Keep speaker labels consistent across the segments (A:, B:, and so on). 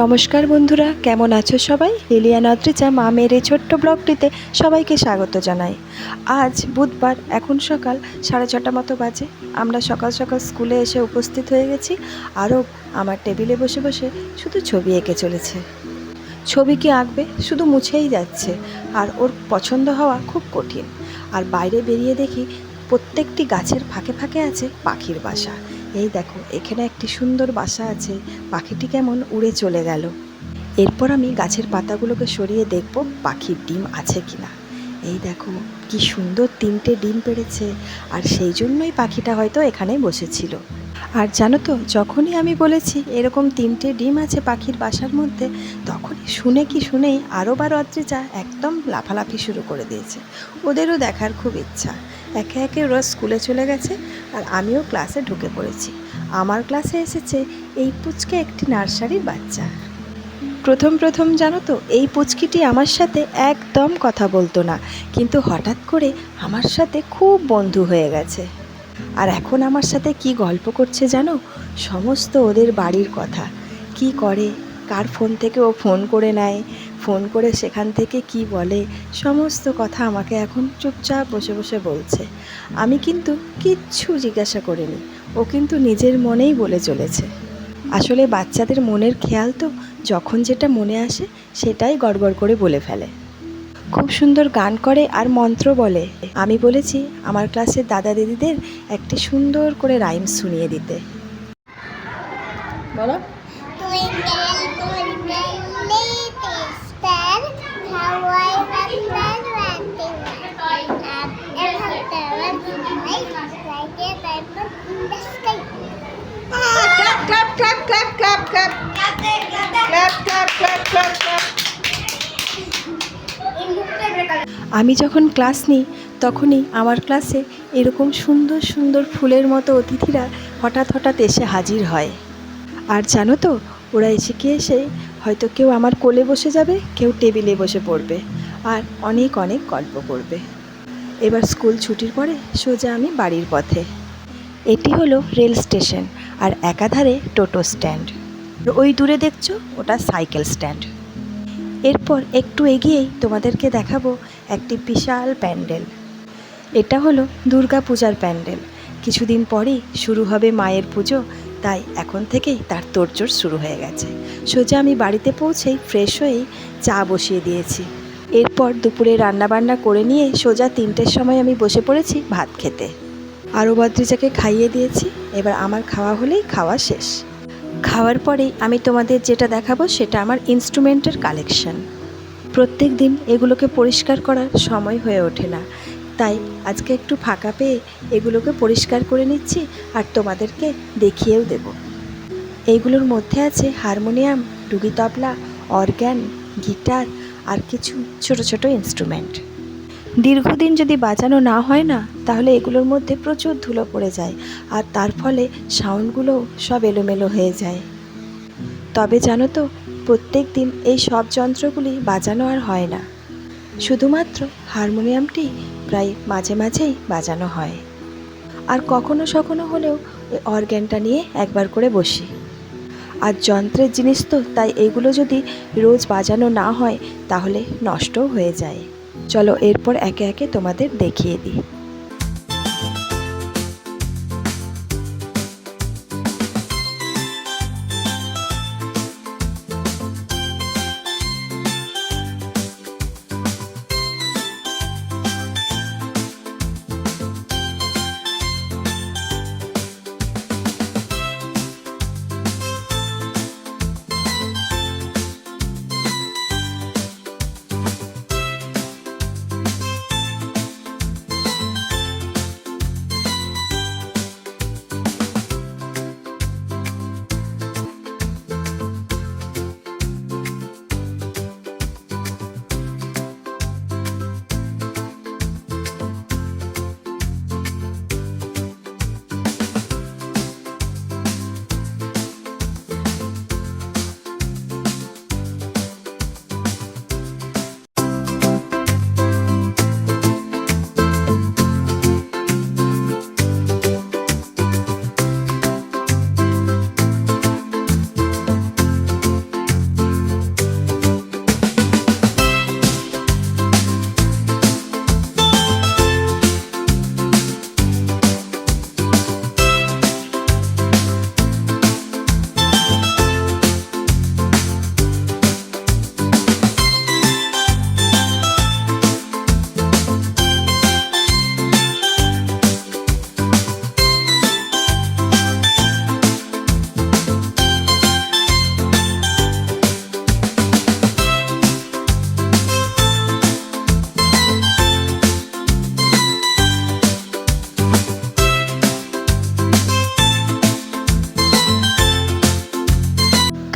A: নমস্কার বন্ধুরা, কেমন আছো সবাই? লিলিয়া নদ্রিজা মা মেয়ের এই ছোট্ট ব্লগটিতে সবাইকে স্বাগত জানাই। আজ বুধবার, এখন সকাল সাড়ে ছটা মতো বাজে। আমরা সকাল সকাল স্কুলে এসে উপস্থিত হয়ে গেছি। আরও আমার টেবিলে বসে বসে শুধু ছবি এঁকে চলেছে। ছবি কি আঁকবে? শুধু মুছেই যাচ্ছে। আর ওর পছন্দ হওয়া খুব কঠিন। আর বাইরে বেরিয়ে দেখি প্রত্যেকটি গাছের ফাঁকে ফাঁকে আছে পাখির বাসা। এই দেখো, এখানে একটি সুন্দর বাসা আছে। পাখিটি কেমন উড়ে চলে গেল। এরপর আমি গাছের পাতাগুলোকে সরিয়ে দেখব পাখির ডিম আছে কিনা। এই দেখো, কি সুন্দর তিনটে ডিম পেড়েছে। আর সেই জন্যই পাখিটা হয়তো এখানে বসেছিল। আর জানো তো, যখনই আমি বলেছি এরকম তিনটে ডিম আছে পাখির বাসার মধ্যে, তখনই শুনে কি শুনেই আরও বার অদ্রিজা একদম লাফালাফি শুরু করে দিয়েছে। ওদেরও দেখার খুব ইচ্ছা। একে একে ওরা স্কুলে চলে গেছে আর আমিও ক্লাসে ঢুকে পড়েছি। আমার ক্লাসে এসেছে এই পুচকে একটি নার্সারির বাচ্চা। প্রথম প্রথম জানো তো, এই পুচকিটি আমার সাথে একদম কথা বলতো না, কিন্তু হঠাৎ করে আমার সাথে খুব বন্ধু হয়ে গেছে। আর এখন আমার সাথে কি গল্প করছে জানো? সমস্ত ওদের বাড়ির কথা। কি করে, কার ফোন থেকে ও ফোন করে নেয় ফোন করে সেখান থেকে কি বলে সমস্ত কথা আমাকে এখন চুপচাপ বসে বসে বলছে। আমি কিন্তু কিচ্ছু জিজ্ঞাসা করিনি ও কিন্তু নিজের মনেই বলে চলেছে। আসলে বাচ্চাদের মনের খেয়াল তো যখন যেটা মনে আসে সেটাই গড়গড় করে বলে ফেলে। খুব সুন্দর গান করে আর মন্ত্র বলে। আমি বলেছি আমার ক্লাসের দাদা দিদিদের একটি সুন্দর করে রাইম শুনিয়ে দিতে। বলো clap. Clap, clap, clap, clap, clap. আমি যখন ক্লাস নিই তখনই আমার ক্লাসে এরকম সুন্দর সুন্দর ফুলের মতো অতিথিরা হঠাৎ হঠাৎ এসে হাজির হয় আর জানো তো ওরা এসে কি এসে হয়তো কেউ আমার কোলে বসে যাবে কেউ টেবিলে বসে পড়বে আর অনেক অনেক গল্প করবে এবার স্কুল ছুটির পরে সোজা আমি বাড়ির পথে এটি হলো রেল স্টেশন আর একাধারে টোটো স্ট্যান্ড ওই দূরে দেখছ? ওটা সাইকেল স্ট্যান্ড। এরপর একটু এগিয়েই তোমাদেরকে দেখাবো একটি বিশাল প্যান্ডেল। এটা হলো দুর্গা পূজার প্যান্ডেল। কিছুদিন পরেই শুরু হবে মায়ের পুজো, তাই এখন থেকেই তার তোড়জোড় শুরু হয়ে গেছে। সোজা আমি বাড়িতে পৌঁছেই ফ্রেশ হয়েই চা বসিয়ে দিয়েছি। এরপর দুপুরে রান্নাবান্না করে নিয়ে সোজা তিনটের সময় আমি বসে পড়েছি ভাত খেতে। আরও বদ্রিজাকে খাইয়ে দিয়েছি। এবার আমার খাওয়া হলেই খাওয়া শেষ। খাওয়ার পরেই আমি তোমাদের যেটা দেখাবো সেটা আমার ইনস্ট্রুমেন্টের কালেকশন প্রত্যেক দিন এগুলোকে পরিষ্কার করার সময় হয়ে ওঠে না। তাই আজকে একটু ফাঁকা পেয়ে এগুলোকে পরিষ্কার করে নিচ্ছি আর তোমাদেরকে দেখিয়েও দেব। এইগুলোর মধ্যে আছে হারমোনিয়াম, ডুগি তবলা অর্গ্যান গিটার আর কিছু ছোট ছোট ইনস্ট্রুমেন্ট দীর্ঘদিন যদি বাজানো না হয় না, তাহলে এগুলোর মধ্যে প্রচুর ধুলো পড়ে যায় আর তার ফলে সাউন্ডগুলো সব এলোমেলো হয়ে যায়। তবে জানো তো, প্রত্যেক দিন এই সব যন্ত্রগুলি বাজানো আর হয় না। শুধুমাত্র হারমোনিয়ামটি প্রায় মাঝে মাঝেই বাজানো হয়। আর কখনো সখনো হলেও ওই অর্গ্যানটা নিয়ে একবার করে বসি। আর যন্ত্রের জিনিস তো, তাই এগুলো যদি রোজ বাজানো না হয়, তাহলে নষ্টও হয়ে যায়। চলো এরপর একে একে তোমাদের দেখিয়ে দিই।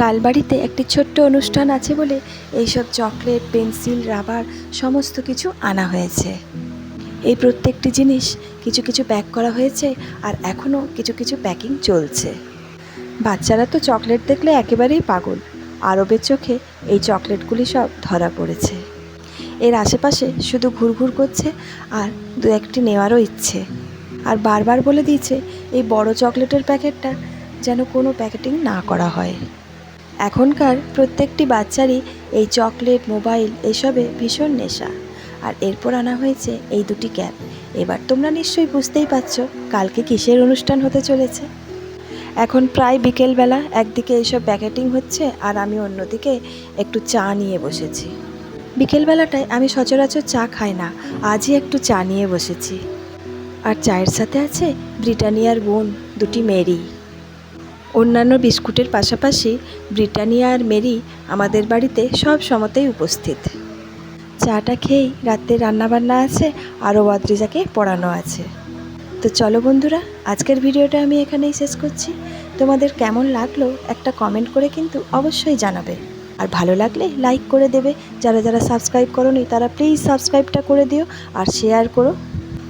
A: কালবাড়িতে একটি ছোট্ট অনুষ্ঠান আছে বলে এইসব চকলেট, পেন্সিল, রাবার সমস্ত কিছু আনা হয়েছে। এই প্রত্যেকটি জিনিস কিছু কিছু প্যাক করা হয়েছে আর এখনও কিছু কিছু প্যাকিং চলছে। বাচ্চারা তো চকলেট দেখলে একেবারেই পাগল। আরবের চোখে এই চকলেটগুলি সব ধরা পড়েছে। এর আশেপাশে শুধু ঘুরঘুর করছে আর দু একটি নেওয়ারও ইচ্ছে। আর বারবার বলে দিয়েছে, এই বড় চকলেটের প্যাকেটটা যেন কোনো প্যাকেটিং না করা হয়। এখনকার প্রত্যেকটি বাচ্চারই এই চকলেট, মোবাইল এসবে ভীষণ নেশা। আর এরপর আনা হয়েছে এই দুটি ক্যাব এবার তোমরা নিশ্চয়ই বুঝতেই পারছ কালকে কিসের অনুষ্ঠান হতে চলেছে। এখন প্রায় বিকেলবেলা একদিকে এইসব প্যাকেটিং হচ্ছে আর আমি অন্যদিকে একটু চা নিয়ে বসেছি। বিকেলবেলাটায় আমি সচরাচর চা খাই না, আজই একটু চা নিয়ে বসেছি। আর চায়ের সাথে আছে ব্রিটানিয়ার বোন, দুটি মেরি। অন্যান্য বিস্কুটের পাশাপাশি ব্রিটানিয়া আর মেরি আমাদের বাড়িতে সব সময়তেই উপস্থিত। চাটা খেয়েই রাত্রে রান্নাবান্না আছে, আরও বদ্রিজাকে পড়ানো আছে। তো চলো বন্ধুরা, আজকের ভিডিওটা আমি এখানেই শেষ করছি। তোমাদের কেমন লাগল একটা কমেন্ট করে কিন্তু অবশ্যই জানাবে। আর ভালো লাগলে লাইক করে দেবে। যারা যারা সাবস্ক্রাইব করোনি তারা প্লিজ সাবস্ক্রাইবটা করে দিও আর শেয়ার করো।